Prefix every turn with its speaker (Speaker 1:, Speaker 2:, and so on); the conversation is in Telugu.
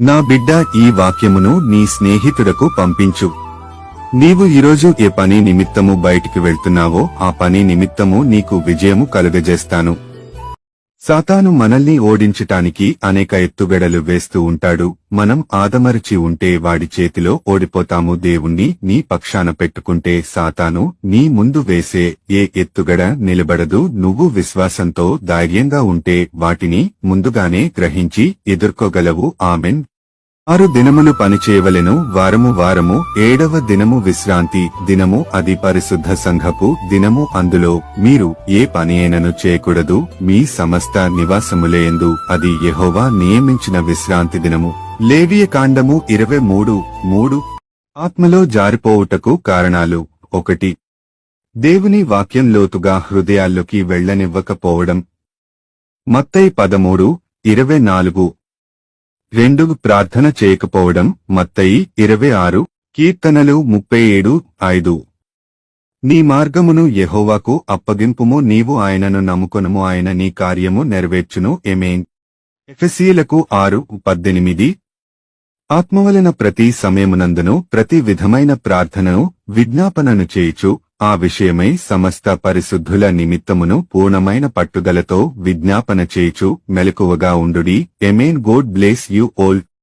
Speaker 1: నా బిడ్డ ఈ వాక్యమును నీ స్నేహితుడకు పంపించు. నీవు ఈరోజు ఏ పని నిమిత్తము బయటికి వెళ్తున్నావో ఆ పని నిమిత్తము నీకు విజయము కలుగజేస్తాను. సాతాను మనల్ని ఓడించటానికి అనేక ఎత్తుగడలు వేస్తూ ఉంటాడు. మనం ఆదమరచి ఉంటే వాడి చేతిలో ఓడిపోతాము. దేవుణ్ణి నీ పక్షాన పెట్టుకుంటే సాతాను నీ ముందు వేసే ఏ ఎత్తుగడ నిలబడదు. నువ్వు విశ్వాసంతో ధైర్యంగా ఉంటే వాటిని ముందుగానే గ్రహించి ఎదుర్కోగలవు. ఆమెన్. ఆరు దినములు పనిచేయవలెను వారము వారము ఏడవ దినము విశ్రాంతి దినము అది పరిశుద్ధ సంఘపు దినము. అందులో మీరు ఏ పని అయినను చేయకూడదు మీ సమస్త నివాసములేయందు అది యహోవా నియమించిన విశ్రాంతి దినము. లేవియ కాండము ఇరవై మూడు మూడు. ఆత్మలో జారిపోవుటకు కారణాలు ఒకటి. దేవుని వాక్యం లోతుగా హృదయాల్లోకి వెళ్ళనివ్వకపోవడం మత్తయి పదమూడు ఇరవై నాలుగు. రెండు ప్రార్థన చేయకపోవడం మత్తయి ఇరవై ఆరు కీర్తనలు ముప్పై ఏడు ఐదు. నీ మార్గమును యెహోవాకు అప్పగింపుము నీవు ఆయనను నమ్ముకొనుము ఆయన నీ కార్యము నెరవేర్చును ఎమేన్ ఎఫెసీలకు ఆరు పద్దెనిమిది. ఆత్మవలన ప్రతి సమయమునందును ప్రతి విధమైన ప్రార్థనను విజ్ఞాపనను చేయుచు ఆ విషయమై సమస్త పరిశుద్ధుల నిమిత్తమును పూర్ణమైన పట్టుదలతో విజ్ఞాపన చేయుచు మెలకువగా ఉండుడి. Amen God bless you all